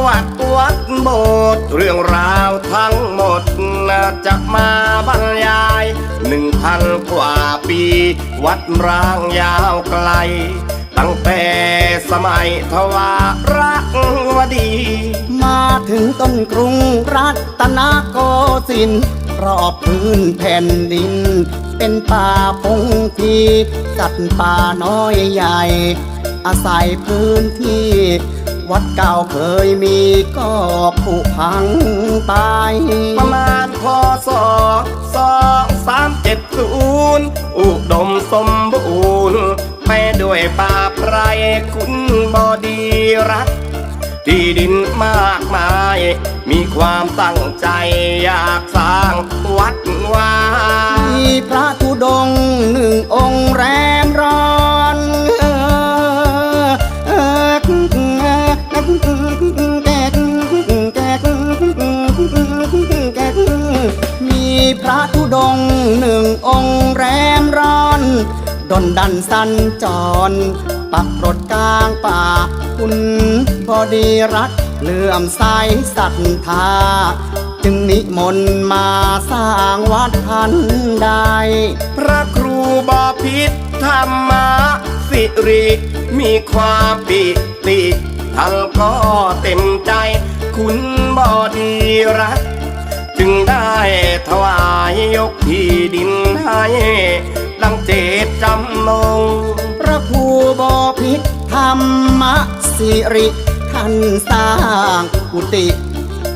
ประวัติวัดโบสถ์เรื่องราวทั้งหมดน่าจะมาบรรยายหนึ่งพันกว่าปี วัดร้างยาวไกล ตั้งแต่สมัยทวารวดี มาถึงต้นกรุงรัตนโกสินทร์รอบพื้นแผ่นดิน เป็นป่าพงทีสัตว์ป่าน้อยใหญ่ อาศัยพื้นที่ วัดเก่าเคยมีก็ผุพังไป ประมาณพศสองสามเจ็ดศูนย์อุดมสมบูรณ์ไปด้วยป่าไพรคุณบอดีรัก ที่ดินมากมาย มีความตั้งใจอยากสร้างวัดวามีพระธุดงหนึ่งองค์แรมร้อน พระธุดงหนึ่งองค์แรมร้อนดนดันสันจร ปักรถกลางป่า คุณพอดีรักเลื่อมใสศรัทธา จึงนิมนต์มาสร้างวัดทันใด พระครูบอพิษธรรมะสิริ มีความปิติท่านก็เต็มใจ คุณบอดีรัก จึงได้ถวายยกที่ดินให้ดังเจตจำนงพระครูบอพิษธรรมสิริท่านสร้างกุฏิ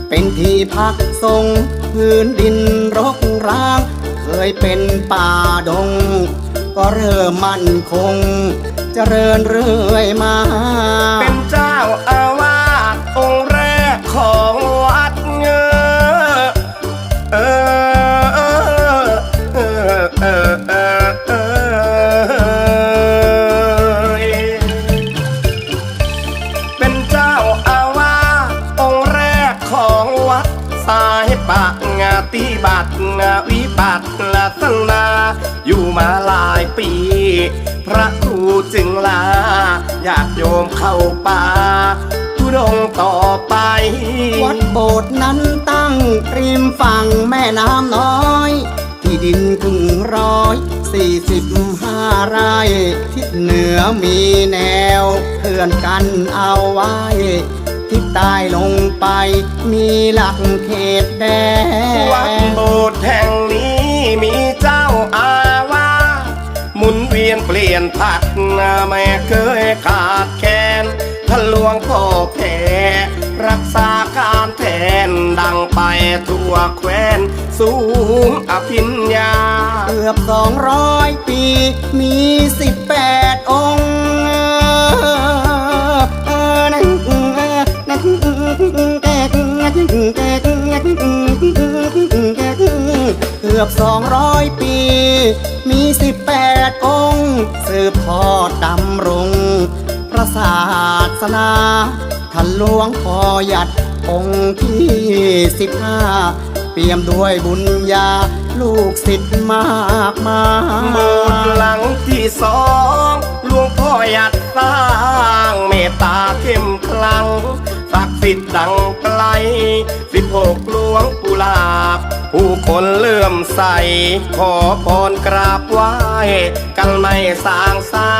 เป็นที่พักทรงพื้นดินรกร้าง เคยเป็นป่าดง ก็เริ่มมั่นคงเจริญเรื่อยมา เป็นเจ้าเอาะงาติบัตงาวิบัติลาสนาอยู่มาหลายปี พระครูจึงลาอยากโยมเข้าป่าทุดงต่อไป วัดโบสถ์นั้นตั้งริมฝั่งแม่น้ำน้อย ที่ดินถึงร้อยสี่สิบห้าไร่ทิศเหนือมีแนวเพื่อนกันเอาไว้ ทิศใต้ลงไป มีหลักเขตแดวัดโบสถ์แห่งนี้มีเจ้าอาวาสหมุนเวียนเปลี่ยนผัดนาไม่เคยขาดแคลนท่านหลวงพ่อแผ่รักษาการแทนดังไปทั่วแคว้น สูงอภิญญา เกือบสองร้อยปี มีสิบแปดองค์ เกือบสองร้อยปี มีสิบแปดองค์ สืบทอดดำรงพระศาสนาท่านหลวงพ่อหยัดองค์ที่สิบห้าเปี่ยมด้วยบุญญาลูกศิษย์มากมายโบสถ์หลังที่สองหลวงพ่ออยากสร้างเมตตาเข้มขลัง สิทธิ์ดังไกลสิบหกหลวงปุลาบ ผู้คนเลื่อมใส ขอพรกราบไหว้กันไม่สางสา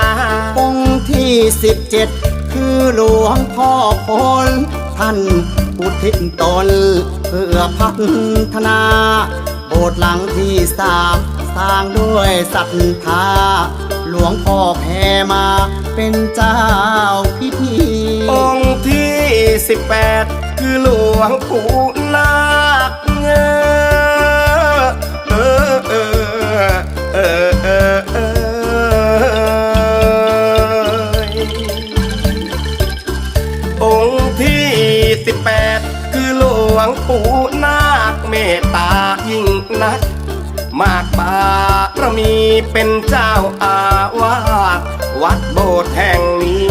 องค์ที่สิบเจ็ดคือหลวงพ่อพลท่านอุทิศตนเพื่อพัฒนา โบสถ์หลังที่สามสร้างด้วยศรัทธา หลวงพ่อแผ่มาเป็นเจ้าพิธี องค์ที่สิบแปดคือหลวงปู่นาคเงอเออเออเออเออองค์ที่สิบแปดคือหลวงปู่นาคเมตตายิ่งนักมากบารมีเป็นเจ้าอาวาสวัดโบสถ์แห่งนี้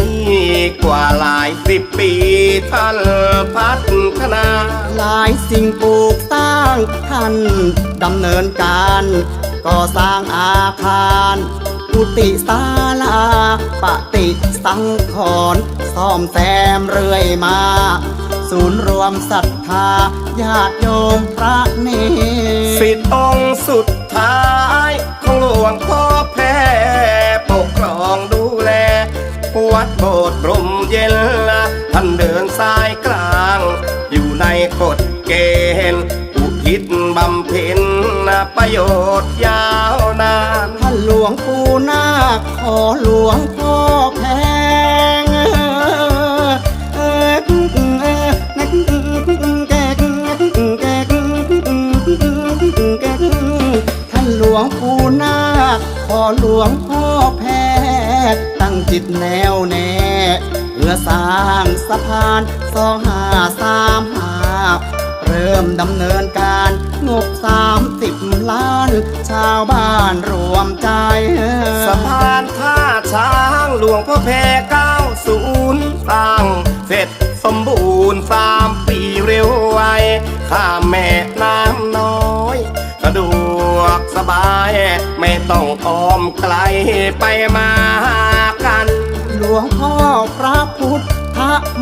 กว่าหลายสิบปีท่านพัฒนา หลายสิ่งปลูกสร้างท่านดำเนินการก่อสร้างอาคารกุฏิศาลาปฏิสังขรซ่อมแซมเรื่อยมา ศูนย์รวมศรัทธาญาติโยมพระเนตรสิทธิ์องค์สุดท้ายของหลวงพ่อแพ้ปกคร วัดโบสถ์ร่มเย็นท่านเดินสายกลาง อยู่ในกฎเกณฑ์อุทิศบำเพ็ญประโยชน์ยาวนานท่านหลวงปู่นาคขอหลวงพ่อแพงเออท่านหลวงปู่นาคขอหลวงพ่อแพงตั้ง จิตแนวแน่เพื่อสร้างสะพานสองห้าสามห้าเริ่มดำเนินการงบสามสิบล้าน ชาวบ้านรวมใจ สะพานท่าช้างหลวงพ่อแพ้เก้าศูนย์สร้าง เสร็จสมบูรณ์สามปีเร็วไวข้ามแม่น้ำน้อยสะดวกสบาย ไม่ต้องอ้อมไกลไปมา วงพ่อพระพุทธ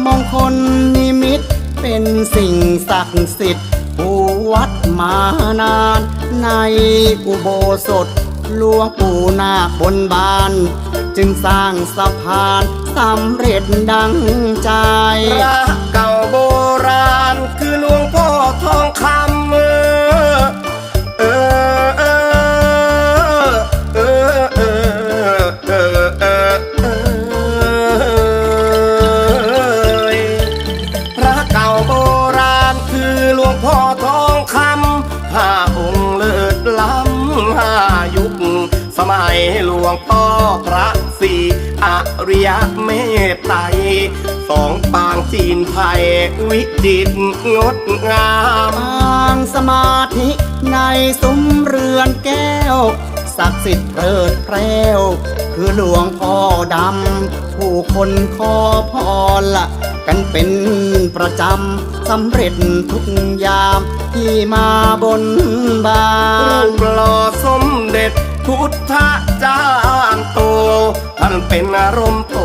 มงคลนิมิต เป็นสิ่งศักดิ์สิทธิ์ผู้วัดมานาน ในอุโบสถหลวงปู่นาคบนบาน จึงสร้างสะพานสำเร็จดังใจ พระเก่าโบราณคือหลวงพ่อทองคำเอ ยเมตไตรสองปางจีนไทยวิจิตรงดงามปางสมาธิในซุ้มเรือนแก้วศักดิ์สิทธิ์เพลิดเพลวคือหลวงพ่อดำ ผู้คนขอพรละกันเป็นประจำสำเร็จทุกยามที่มาบนบารูนปหล่อสมเด็จพุทธจารย์โต ท่านเป็นอารมณ์โต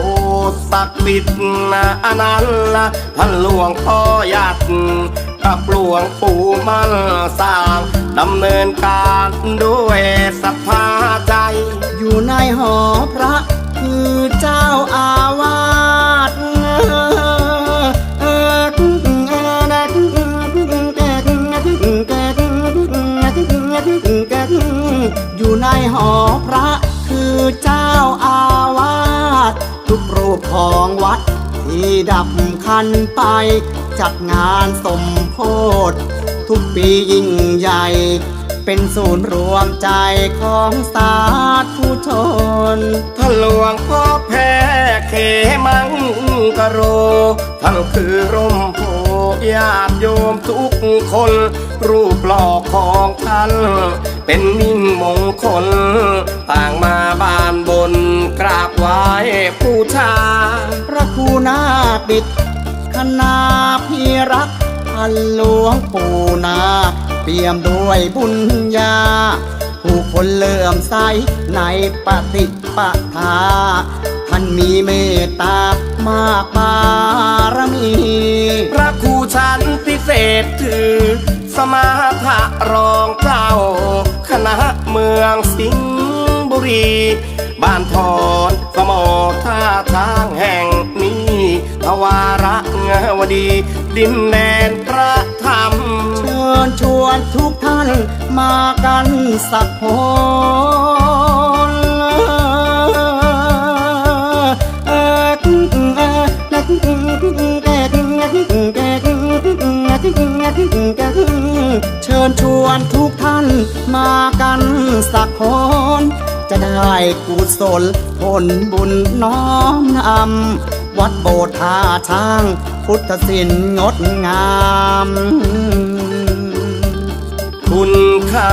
ศักดิ์สิทธิ์นะอนันต์ละท่านหลวงพ่อยัดกับหลวงปู่มั่นสร้างดำเนินการด้วยศรัทธา รูปของวัด ที่ดับคันไป จัดงานสมโพธทุกปียิ่งใหญ่ เป็นศูนย์รวมใจของสาธุชนท่านหลวงพ่อแพ้เขมังกะโรท่านคือร่มโพญาติโยมทุกคน รูปหล่อของท่าน เป็นมิ่งมงคล ต่างมาบ้านบนกราบไหว้บูชา พระครูนาปิดคณาพิรักท่านหลวงปู่นาเปี่ยมด้วยบุญญาผู้คนเลื่อมใสในปฏิปทา ท่านมีเมตตามากบารมี พระครูชั้นพิเศษถือ สมาธะรองเจ้าคณะเมืองสิงห์ บุรี บ้านทอนสมอท่าทางแห่งนี้ทวาระเงวดี ดินแดนพระธรรม เชิญชวนทุกท่านมากันสักคนเชิญชวนทุกท่านมากันสักคน จะได้กุศลผลบุญน้อมนำวัดโบสถ์ท่าช้าง พุทธศิลป์งดงาม คุณค่า